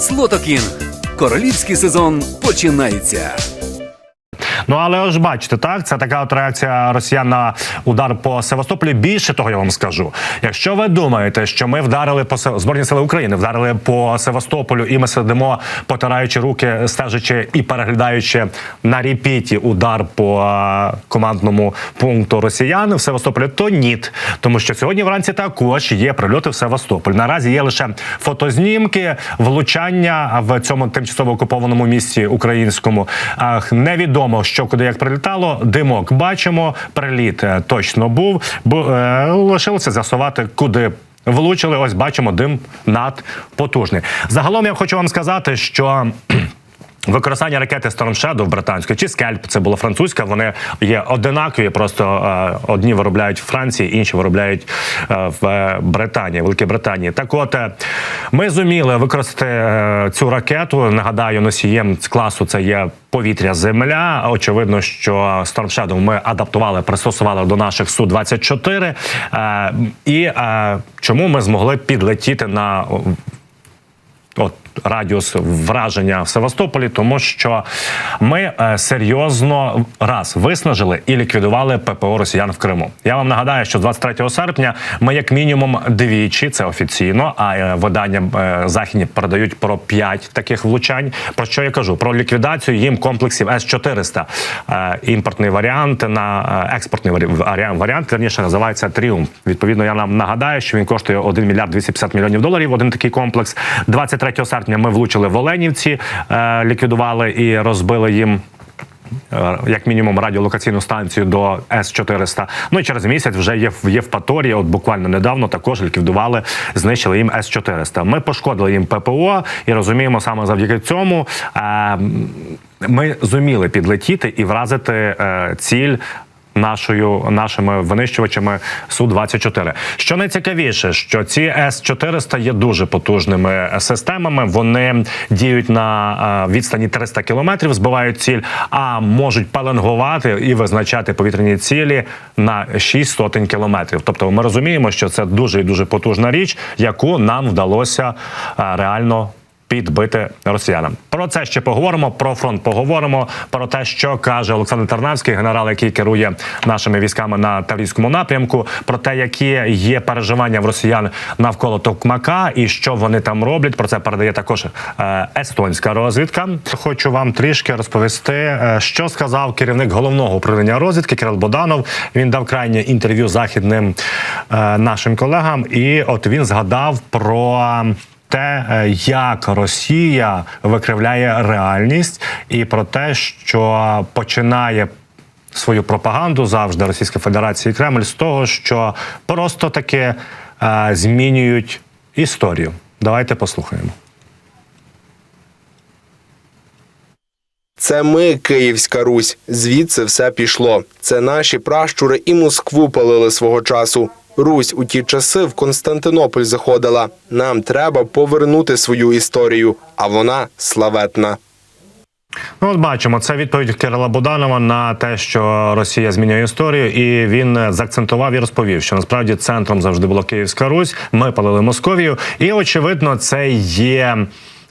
Слотокінг. Королівський сезон починається. Ну але ось бачите, так це така от реакція росіян на удар по Севастополі. Більше того, я вам скажу. Якщо ви думаєте, що ми вдарили по збройні сили України, вдарили по Севастополю, і ми сидимо, потираючи руки, стежачи і переглядаючи на репіті удар по командному пункту росіян в Севастополі, то ні. Тому що сьогодні вранці також є прильоти в Севастополь. Наразі є лише фотознімки, влучання в цьому тимчасово окупованому місті українському. Невідомо, що куди як прилітало. Димок бачимо, приліт е, точно був. Бо е, лишилося з'ясувати, куди. Влучили, ось бачимо дим надпотужний. Загалом я хочу вам сказати, що Використання ракети Storm Shadow британської чи скальп, це була французька. Вони є одинакові. Просто е, одні виробляють в Франції, інші виробляють е, в е, Британії, Великій Британії. Так, от ми зуміли використати цю ракету. Нагадаю, носієм з класу це є повітря земля. Очевидно, що Storm Shadow ми адаптували, пристосували до наших су 24 е, І чому ми змогли підлетіти на радіус враження в Севастополі, тому що ми е, серйозно раз виснажили і ліквідували ППО Росіян в Криму. Я вам нагадаю, що 23 серпня ми як мінімум двічі, це офіційно. А е, видання е, західні передають про 5 таких влучань. Про що я кажу? Про ліквідацію їм комплексів С 400 Е, імпортний варіант на експортний варіант, верніше називається Тріумф. Відповідно, я нам нагадаю, що він коштує 1 мільярд 250 мільйонів доларів. Один такий комплекс. 23 серпня ми влучили в Оленівці, е, ліквідували і розбили їм. е, Як мінімум радіолокаційну станцію до С 400 Ну і через місяць вже є в Євпаторії. От буквально недавно також ліквідували, знищили їм С 400 Ми пошкодили їм ППО і розуміємо саме завдяки цьому. е, Ми зуміли підлетіти і вразити ціль нашою нашими винищувачами су 24 Що найцікавіше, що ці С 400 є дуже потужними системами. Вони діють на е, відстані 300 кілометрів, збивають ціль, а можуть пеленгувати і визначати повітряні цілі на 6 сотень кілометрів. Тобто, ми розуміємо, що це дуже і дуже потужна річ, яку нам вдалося е, реально підбити росіянам. Про це ще поговоримо. Про фронт поговоримо. Про те, що каже Олександр Тарнавський, генерал, який керує нашими військами на Таврійському напрямку. Про те, які є переживання в росіян навколо Токмака і що вони там роблять. Про це передає також е, естонська розвідка. Хочу вам трішки розповісти, е, що сказав керівник головного управління розвідки Кирил Боданов. Він дав крайнє інтерв'ю західним е, нашим колегам, і от він згадав про те, е, як Росія викривляє реальність, і про те, що починає свою пропаганду завжди Російська Федерація і Кремль з того, що просто таки е, змінюють історію. Давайте послухаємо. Це ми, Київська Русь. Звідси все пішло. Це наші пращури і Москву палили свого часу. Русь у ті часи в Константинополь заходила. Нам треба повернути свою історію, а вона славетна. Ну, от бачимо, це відповідь Кирила Буданова на те, що Росія змінює історію, і він заакцентував і розповів, що насправді центром завжди була Київська Русь. Ми палили Московію, і очевидно, це є.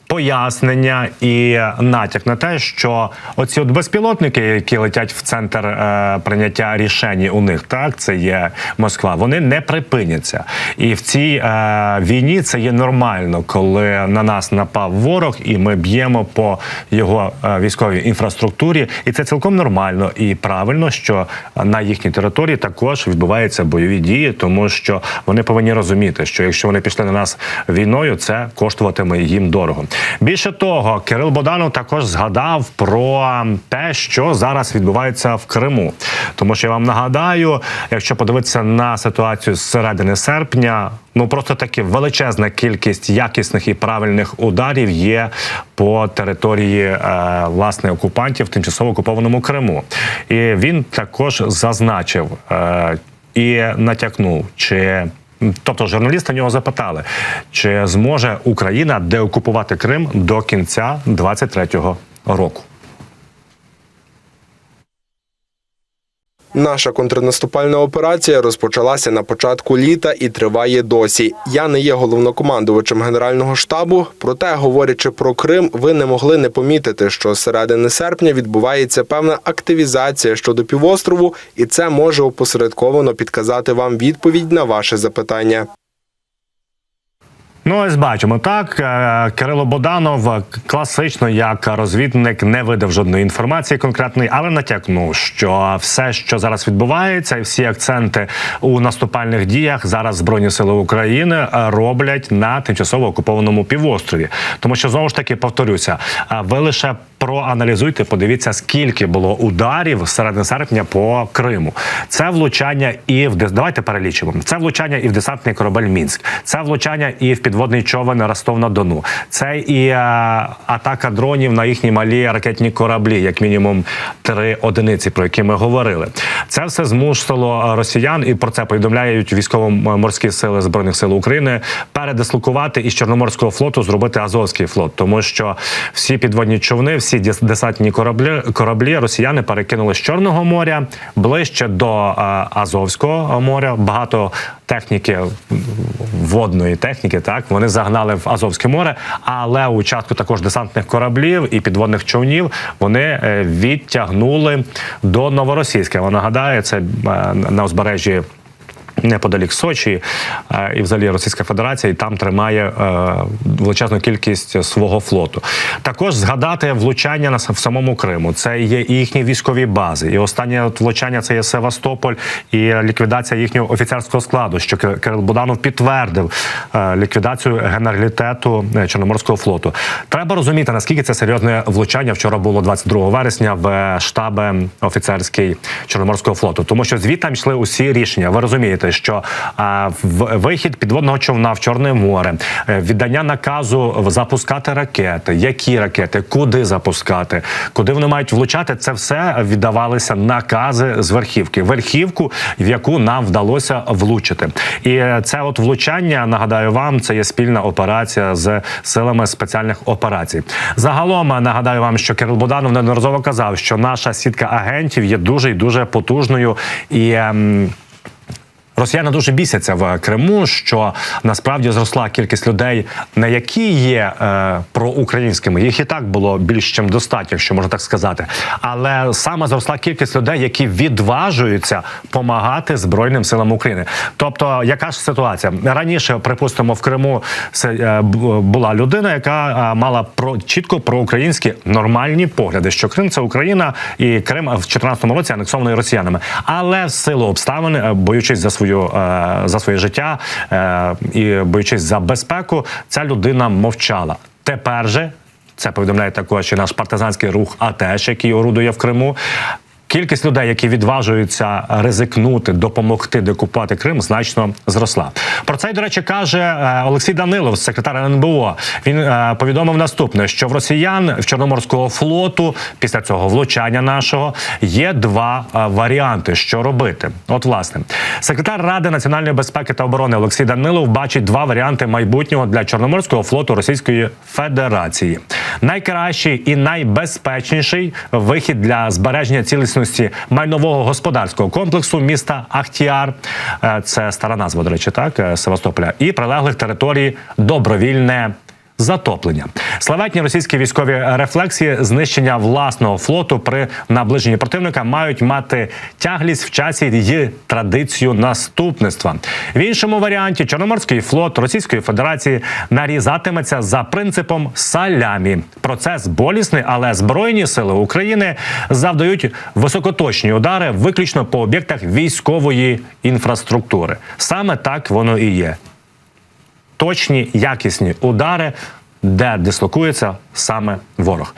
Пояснення і натяк на те, що оці от безпілотники, які летять в центр е, прийняття рішень у них, так це є Москва. Вони не припиняться, і в цій е, війні це є нормально, коли на нас напав ворог, і ми б'ємо по його е, військовій інфраструктурі, і це цілком нормально і правильно, що на їхній території також відбуваються бойові дії, тому що вони повинні розуміти, що якщо вони пішли на нас війною, це коштуватиме їм дорого. Більше того, Кирил Боданов також згадав про те, що зараз відбувається в Криму. Тому що я вам нагадаю, якщо подивитися на ситуацію з середини серпня, ну просто таки величезна кількість якісних і правильних ударів є по території е, власне окупантів тимчасово окупованому Криму. І він також зазначив е, і натякнув, чи Тобто журналісти нього запитали, чи зможе Україна деокупувати Крим до кінця 23-го року. Наша контрнаступальна операція розпочалася на початку літа і триває досі. Я не є головнокомандувачем Генерального штабу, проте, говорячи про Крим, ви не могли не помітити, що з середини серпня відбувається певна активізація щодо півострову, і це може опосередковано підказати вам відповідь на ваше запитання. Ну, ось бачимо так. е, Кирило Боданов е, класично як розвідник не видав жодної інформації конкретної, але натякнув, що все, що зараз відбувається, і всі акценти у наступальних діях зараз збройні сили України е, роблять на тимчасово окупованому півострові. Тому що знову ж таки повторюся, ви лише проаналізуйте, подивіться, скільки було ударів середини серпня по Криму. Це влучання і в давайте перелічимо. Це влучання і в десантний корабель Мінськ. Це влучання і в підводний човен Ростов на Дону. Це і е, атака дронів на їхні малі ракетні кораблі, як мінімум три одиниці, про які ми говорили. Це все змусило росіян, і про це повідомляють військово-морські сили збройних сил України передислокувати із Чорноморського флоту зробити Азовський флот, тому що всі підводні човни, всі дес- десантні кораблі кораблі росіяни перекинули з Чорного моря ближче до е, Азовського моря. Багато техніки водної техніки, так вони загнали в Азовське море, але у частку також десантних кораблів і підводних човнів вони е, відтягнули до Новоросійська. Вона нагадає, це е, на узбережжі. Неподалік Сочі е, і взагалі Російська Федерація і там тримає е, величезну кількість свого флоту. Також згадати влучання на в самому Криму. Це є і їхні військові бази. І останнє влучання це є Севастополь і ліквідація їхнього офіцерського складу. Що Кирил Буданов підтвердив е, ліквідацію генералітету Чорноморського флоту. Треба розуміти наскільки це серйозне влучання. Вчора було 22 вересня в е, штаб офіцерський Чорноморського флоту, тому що звідти йшли усі рішення. Ви розумієте, що в- вихід підводного човна в Чорне море, е, віддання наказу запускати ракети, які ракети, куди запускати, куди вони мають влучати. Це все віддавалися накази з верхівки, верхівку, в яку нам вдалося влучити. І це от влучання, нагадаю вам, це є спільна операція з силами спеціальних операцій. Загалом нагадаю вам, що Кирил Боданов неодноразово казав, що наша сітка агентів є дуже і дуже потужною і. Росіяни дуже бісяться в Криму, що насправді зросла кількість людей, не які є е, проукраїнськими. Їх і так було більш ніж достатньо, якщо можна так сказати. Але саме зросла кількість людей, які відважуються допомагати Збройним силам України. Тобто, яка ж ситуація раніше, припустимо, в Криму е, була людина, яка е, мала про чітко проукраїнські нормальні погляди, що Крим це Україна, і Крим в 2014 році анексований росіянами. Але в силу обставин, е, боючись за свою е, за своє життя е, і боючись за безпеку, ця людина мовчала. Тепер же це повідомляє також і наш партизанський рух АТЕШ, який орудує в Криму. Кількість людей, які відважуються ризикнути, допомогти декупувати Крим, значно зросла. Про це, до речі, каже е, Олексій Данилов, секретар НБО. Він е, повідомив наступне: що в росіян в Чорноморського флоту після цього влучання нашого є два е, варіанти, що робити. От, власне, секретар Ради національної безпеки та оборони Олексій Данилов бачить два варіанти майбутнього для Чорноморського флоту Російської Федерації. Найкращий і найбезпечніший вихід для збереження цілісності майнового господарського комплексу міста Ахтіар. Е, Це стара назва, до речі, так е, Севастополя, і прилеглих територій добровільне. Затоплення славетні російські військові рефлексії знищення власного флоту при наближенні противника мають мати тяглість в часі і традицію наступництва. В іншому варіанті Чорноморський флот Російської Федерації нарізатиметься за принципом салямі. Процес болісний, але збройні сили України завдають високоточні удари виключно по об'єктах військової інфраструктури. Саме так воно і є точні, якісні удари, де дислокується саме ворог.